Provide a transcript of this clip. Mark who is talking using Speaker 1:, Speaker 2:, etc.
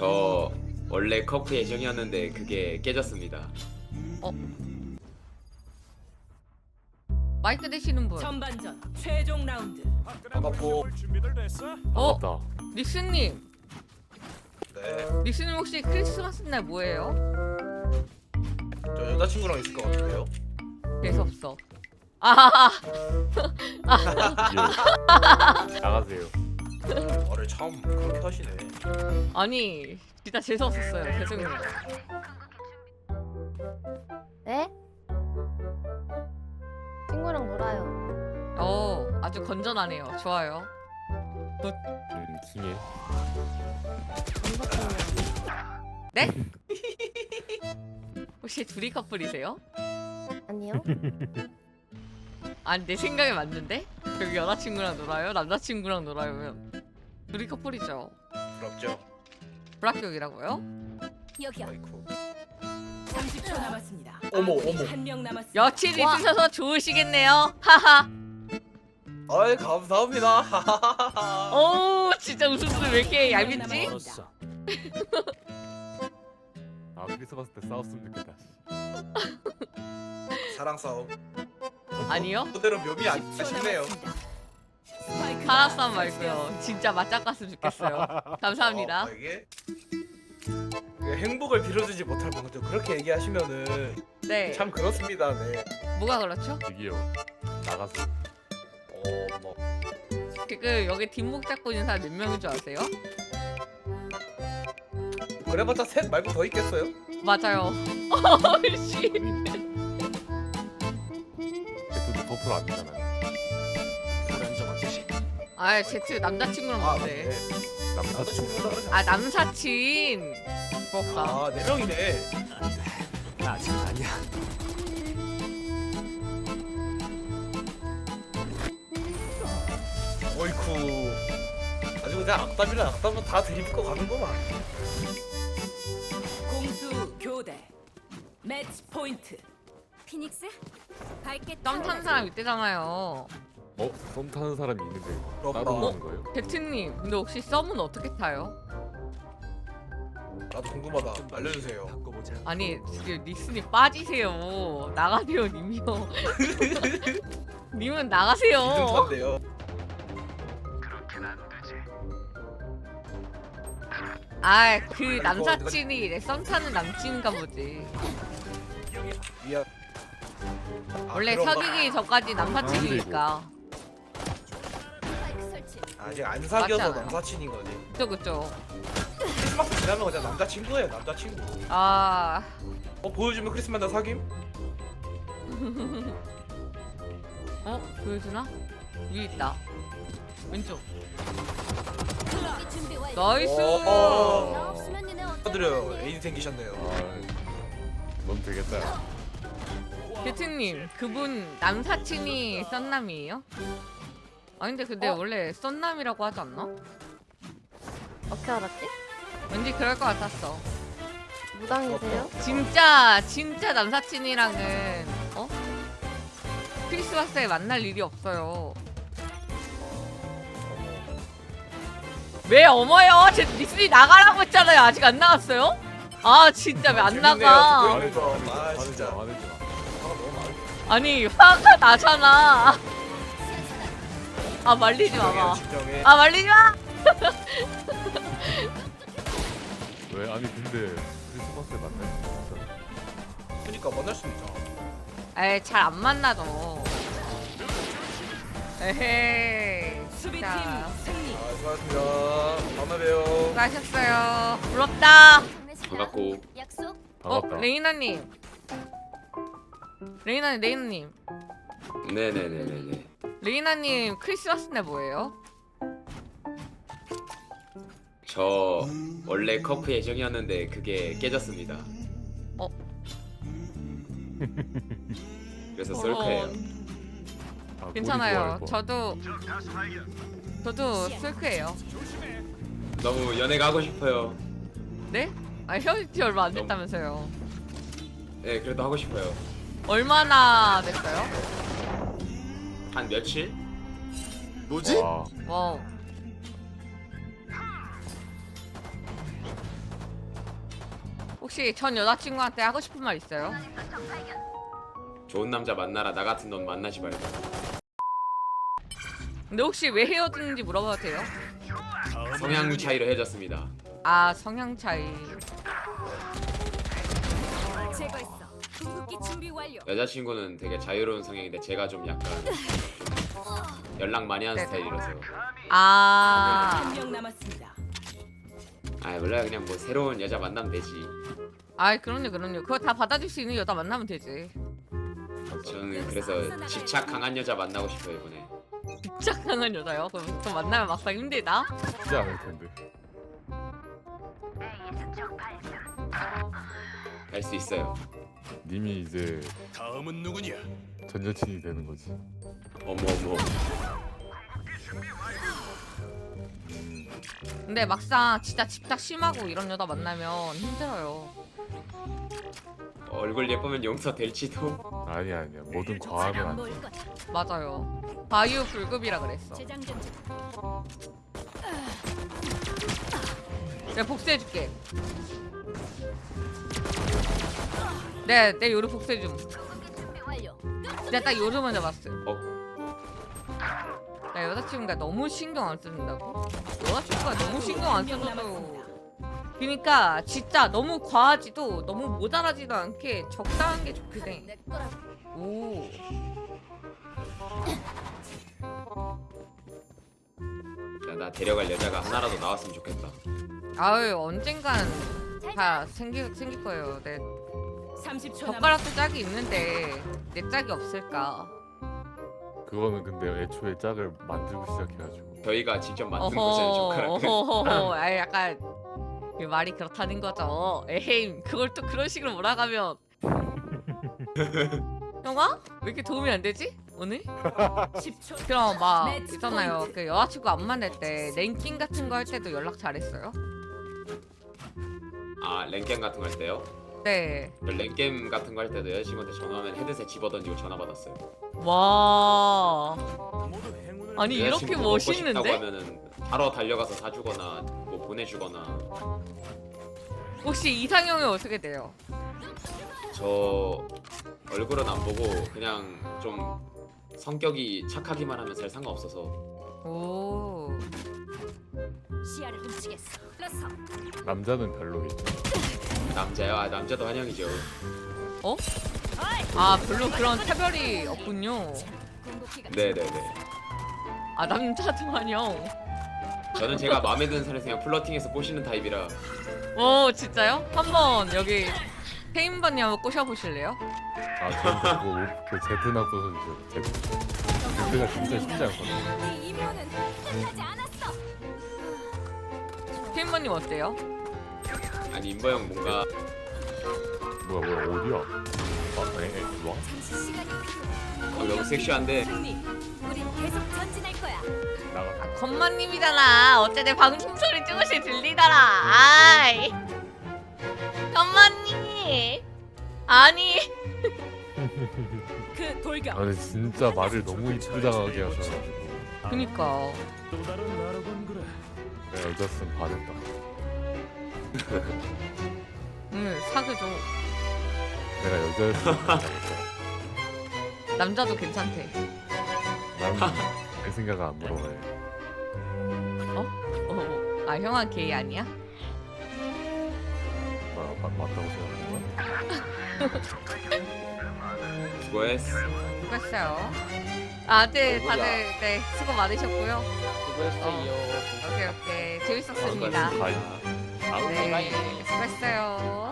Speaker 1: 저 원래 커프 예정이었는데 그게 깨졌습니다.
Speaker 2: 마이크 대시는 분.
Speaker 3: 전반전 최종 라운드
Speaker 4: 반갑고
Speaker 2: 어,
Speaker 5: 맞다.
Speaker 2: 닉스님.
Speaker 4: 네.
Speaker 2: 닉스님 혹시 크리스마스 날 뭐예요?
Speaker 4: 저 여자친구랑 있을 것 같은데요
Speaker 2: 재수 없어. 아,
Speaker 5: 예. 나가세요.
Speaker 4: 말을 참 그렇게 하시네
Speaker 2: 아니 진짜 재수 없었어요. 죄송해요.
Speaker 6: 네? 친구랑 놀아요.
Speaker 2: 어, 아주 건전하네요. 좋아요.
Speaker 5: 음, 킹해.
Speaker 2: 네? 혹시 둘이 커플이세요?
Speaker 6: 아니요.
Speaker 2: 아니 내 생각에 맞는데? 여기 여자친구랑 놀아요? 남자친구랑 놀아요? 둘이 커플이죠.
Speaker 4: 부럽죠
Speaker 2: 불합격이라고요?
Speaker 3: 여기요
Speaker 4: 아이쿠
Speaker 3: 30초 남았습니다
Speaker 4: 어머, 어머.
Speaker 3: 한명 남았습니다
Speaker 2: 여친
Speaker 6: 와.
Speaker 2: 있으셔서 좋으시겠네요. 하하.
Speaker 4: 아이 감사합니다
Speaker 2: 오 진짜 웃음소리 왜 이렇게 얄밉지?
Speaker 3: 남았습니다.
Speaker 5: 아 크리스마스 때 싸웠으면 좋겠다.
Speaker 4: 사랑 싸움
Speaker 2: 아니요.
Speaker 4: 그대로 묘미 안
Speaker 3: 10초
Speaker 4: 아쉽네요
Speaker 3: 남았습니다.
Speaker 2: 사라쌈 말고요. 진짜 맞짱 갔으면 좋겠어요. 감사합니다.
Speaker 4: 어, 아, 이게 행복을 빌어주지 못할 방송 그렇게 얘기하시면은
Speaker 2: 네.
Speaker 4: 참 그렇습니다 네
Speaker 2: 뭐가 그렇죠?
Speaker 5: 저기요. 나가세요.
Speaker 4: 어뭐
Speaker 2: 지금 여기 뒷목 잡고 있는 사람 몇 명인 줄 아세요?
Speaker 4: 그래봤자 셋 말고 더 있겠어요?
Speaker 2: 맞아요. 어씨.
Speaker 5: 제트도 커플 아니잖아요.
Speaker 2: 아 제트 남자친구랑
Speaker 4: 아
Speaker 2: 뭔데?
Speaker 4: 네.
Speaker 5: 남사친.
Speaker 2: 아 남사친. 부럽다.
Speaker 4: 아네 명이네
Speaker 5: 아직 아니야.
Speaker 4: 어이쿠 아주 그냥 악담이랑 악담은 다 들이붓고 가는구만
Speaker 3: 공수 교대 매치 포인트
Speaker 7: 피닉스? 밝게
Speaker 2: 썸 타는 사람 이때잖아요.
Speaker 5: 어? 썸 타는 사람이 있는데
Speaker 4: 부럽다.
Speaker 5: 따로 오는 거예요?
Speaker 2: 제트님, 근데 혹시 썸은 어떻게 타요?
Speaker 4: 나도 궁금하다 알려주세요
Speaker 2: 아니 지금 닉슨이 빠지세요. 나가세요, 님이요. 님은 나가세요.
Speaker 4: 이등산데요
Speaker 2: 아, 그 남사친이 내 썸 타는 남친인가 보지.
Speaker 4: 미안 아,
Speaker 2: 원래
Speaker 4: 그런가?
Speaker 2: 사귀기 전까지 남사친이니까.
Speaker 4: 아직 안 사귀어서
Speaker 2: 맞잖아요.
Speaker 4: 남사친인 거지
Speaker 2: 그쵸, 그쵸.
Speaker 4: 크리스마스 지나면 그냥 남자친구예요 남자친구
Speaker 2: 아,
Speaker 4: 어 보여주면 크리스마스 나 사김?
Speaker 2: 어? 보여주나? 위에 있다. 왼쪽. 나이스!
Speaker 4: 어. 축하드려요 애인 생기셨네요
Speaker 5: 아, 넌 되겠다.
Speaker 2: 제트님, 그분 남사친이 썬남이에요? 아 근데 근데
Speaker 6: 어?
Speaker 2: 원래 썬남이라고 하지 않나?
Speaker 6: 어떻게 알았지?
Speaker 2: 왠지 그럴 것 같았어.
Speaker 6: 무당이세요?
Speaker 2: 진짜 진짜 남사친이랑은 어? 크리스마스에 만날 일이 없어요. 왜 어머요? 제 닉슨이 나가라고 했잖아요. 아직 안 나갔어요? 아 진짜 왜 안. 나가?
Speaker 4: 듣고
Speaker 5: 안 해줘, 안 해줘,
Speaker 4: 아, 진짜. 너무 많아
Speaker 2: 아니 화가 나잖아. 아 말리지 마봐.
Speaker 4: 진정해
Speaker 2: 아 말리지 마.
Speaker 5: 왜? 아니 근데 크리스마스에 만날 수 있어.
Speaker 4: 그니까 만날 수 있잖아
Speaker 2: 에이 잘 안 만나죠. 에헤이.
Speaker 3: 수비팀
Speaker 2: 자,
Speaker 3: 승리
Speaker 4: 아 수고하셨습니다 다음에 봬요
Speaker 2: 수고하셨어요. 부럽다.
Speaker 1: 반갑고.
Speaker 7: 약속.
Speaker 5: 반갑다.
Speaker 2: 어 레이나님. 레이나님 레이나님.
Speaker 1: 네네네네네.
Speaker 2: 레이나님 크리스마스 날 뭐예요?
Speaker 1: 저 원래 커프 예정이었는데 그게 깨졌습니다.
Speaker 2: 어.
Speaker 1: 그래서 솔크예요.
Speaker 5: 아, 꼴이
Speaker 2: 괜찮아요.
Speaker 5: 거.
Speaker 2: 저도 저도 슬크예요.
Speaker 1: 너무 연애가 하고 싶어요.
Speaker 2: 네? 아 헤어진 지 얼마 안 됐다면서요.
Speaker 1: 네, 그래도 하고 싶어요.
Speaker 2: 얼마나 됐어요?
Speaker 1: 한 며칠?
Speaker 5: 와,
Speaker 2: 와우. 혹시 전 여자친구한테 하고 싶은 말 있어요?
Speaker 1: 좋은 남자 만나라 나 같은 놈 만나지 말고
Speaker 2: 근데 혹시 왜 헤어졌는지 물어봐도 돼요?
Speaker 1: 성향 차이로 헤어졌습니다
Speaker 2: 아 성향 차이
Speaker 7: 제거했어. 궁극기 준비 완료.
Speaker 1: 여자친구는 되게 자유로운 성향인데 제가 좀 약간 좀 연락 많이 하는
Speaker 2: 네.
Speaker 1: 스타일이라서
Speaker 2: 아,
Speaker 3: 한 명 남았습니다.
Speaker 1: 아 몰라 그냥 뭐 새로운 여자 만나면 되지
Speaker 2: 아 그럼요 그럼요 그거 다 받아줄 수 있는 여자 만나면 되지
Speaker 1: 저는 그래서 집착 강한 여자 만나고 싶어요 이번에
Speaker 2: 진짜 강한 여자요? 그럼 또 만나면 막상 힘들다?
Speaker 5: 쉽지 않을 텐데.
Speaker 1: 할수 있어요
Speaker 5: 님이 이제
Speaker 8: 다음은 누구냐?
Speaker 5: 전 여친이 되는 거지.
Speaker 1: 어머 어머
Speaker 2: 근데 막상 진짜 집착 심하고 이런 여자 만나면 힘들어요
Speaker 1: 얼굴 예쁘면 용서 될지도
Speaker 5: 아니 아니야. 뭐든 과하면 안 돼.
Speaker 2: 맞아요 바이오 불급이라 그랬어. 내가 복수해줄게 네, 내 요루
Speaker 7: 준비 완료.
Speaker 2: 내가 딱 요루 먼저 봤어
Speaker 1: 어
Speaker 2: 나 여자친구가 너무 신경 안 쓴다고? 여자친구가 너무 신경 안
Speaker 3: 남았습니다.
Speaker 2: 그러니까 진짜 너무 과하지도 너무 모자라지도 않게 적당한 게 좋긴 해. 오.
Speaker 1: 나, 나 데려갈 여자가 하나라도 나왔으면 좋겠다
Speaker 2: 아유 언젠간 다 생기 생길 거예요. 내
Speaker 3: 30초 남았습니다.
Speaker 2: 젓가락도 짝이 있는데 내 짝이 없을까?
Speaker 5: 그거는 근데 애초에 짝을 만들고 시작해가지고.
Speaker 1: 저희가 직접 만든 거잖아요
Speaker 2: 어허. 아 약간 그 말이 그렇다는 거죠. 에헤임 그걸 또 그런 식으로 몰아가면 형아 왜 이렇게 도움이 안 되지 오늘?
Speaker 3: 10초.
Speaker 2: 그럼 막 있잖아요. 그 여자친구 안 만날 때 랭킹 같은 거 할 때도 연락 잘했어요.
Speaker 1: 아 랭겜 같은 거 할 때요?
Speaker 2: 네.
Speaker 1: 저 랭겜 같은 거 할 때도 여자친구한테 전화하면 헤드셋 집어던지고 전화 받았어요
Speaker 2: 와. 아니 이렇게
Speaker 1: 여자친구 먹고 싶다고
Speaker 2: 멋있는데?
Speaker 1: 하면은 바로 달려가서 사주거나 뭐 보내주거나
Speaker 2: 혹시 이상형이 어떻게 돼요?
Speaker 1: 저 얼굴은 안 보고 그냥 좀 성격이 착하기만 하면 잘 상관없어서
Speaker 2: 오.
Speaker 7: 시야를 훔치겠어. 플러스.
Speaker 5: 남자는 별로겠죠.
Speaker 1: 남자요? 아 남자도 환영이죠
Speaker 2: 아 별로 그런 차별이 없군요.
Speaker 7: 궁극기가
Speaker 1: 네네네
Speaker 2: 아 남자도 환영.
Speaker 1: 저는 제가 마음에 드는 사람을 그냥 플러팅해서 꼬시는 타입이라
Speaker 2: 오 진짜요? 한번 여기 페인번님 한번 꼬셔보실래요?
Speaker 5: 아 저는 그거 그 제트나 부서주죠. 제트. 제트가 진짜 쉽지 않거든요.
Speaker 7: 네 임무는 끝나지 않았어.
Speaker 2: 페인번님 어때요?
Speaker 1: 아니 임보영 뭔가
Speaker 5: 뭐야 뭐야 어디야? 아, 에, 에, 일로 와.
Speaker 7: 잠시 시간이 필요해.
Speaker 1: 어, 너무 섹시한데
Speaker 3: 승리.
Speaker 7: 우린 계속 전진할 거야.
Speaker 5: 나가.
Speaker 2: 건마님이잖아. 어째 내 방송 소리 조금씩 들리더라. 아이. 건마님. 아니.
Speaker 5: 그아
Speaker 3: 돌격.
Speaker 5: 근데 진짜 말을 너무 이쁘장하게 하셔가지고
Speaker 2: 그니까.
Speaker 8: 또 다른 나로군 그래.
Speaker 5: 내가 여자였으면 반했다.
Speaker 2: 응 사귀죠.
Speaker 5: 내가 여자였으면 반했다.
Speaker 2: 남자도 괜찮대.
Speaker 5: 나는 내 생각을 안 물어봐요.
Speaker 2: 어. 아 형아 게이 아니야?
Speaker 5: 뭐, 마, 마, 맞다고 거야?
Speaker 1: 수고했어
Speaker 2: 수고했어요. 아, 네? 다들 네 수고 많으셨고요.
Speaker 4: 수고했어요.
Speaker 2: 오케이 오케이
Speaker 1: 재밌었습니다.
Speaker 5: 바이.
Speaker 2: 네, 수고했어요.